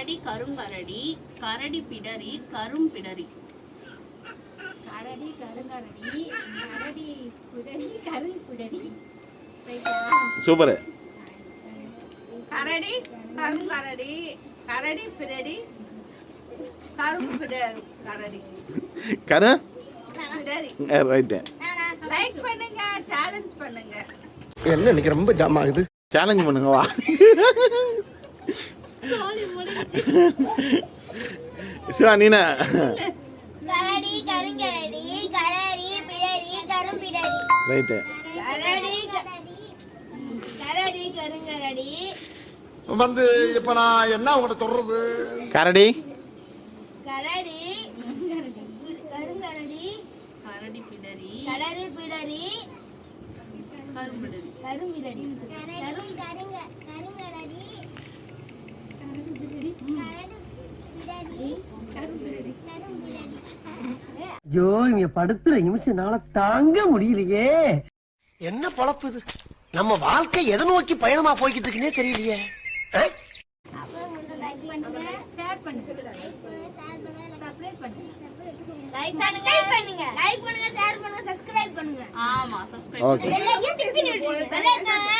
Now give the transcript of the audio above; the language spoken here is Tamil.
கரடி கருங்கரடி கரடி பிடரி கரும்பிடரி கரடி கருங்கரடி கரடி கருங்கு குடரி ரைட்டா? சூப்பரு. கரடி கருங்கரடி கரடி பிடடி கரும் கரடி. கரு? பிடரி. லைக் பண்ணுங்க சேலஞ்ச் பண்ணுங்க. என்ன இன்னைக்கு ரொம்ப ஜாம் ஆகுது? சேலஞ்ச் பண்ணுங்க வா. சிவா நீனா? கரடி கருங்கரடி கரடி பிடரி கரும்பிடரி ரைட்டு. கரடி கரடி. கருங்கரடி. வந்து இப்ப நான் என்ன உங்கள்கிட்ட சொல்றது? கரடி. கரடி கருங்கரடி. கரடி பிடரி கரடி பிடரி கரும்பிடரி கரும்பிடரி ஐயோ இங்க படுத்துற நிமிஷம்னால தாங்க முடியலையே. என்ன பொழப்பு இது? நம்ம வாழ்க்கை எதை நோக்கி பயணமா போய்கிட்டு இருக்குன்னே தெரியலையே. பண்ணுங்க.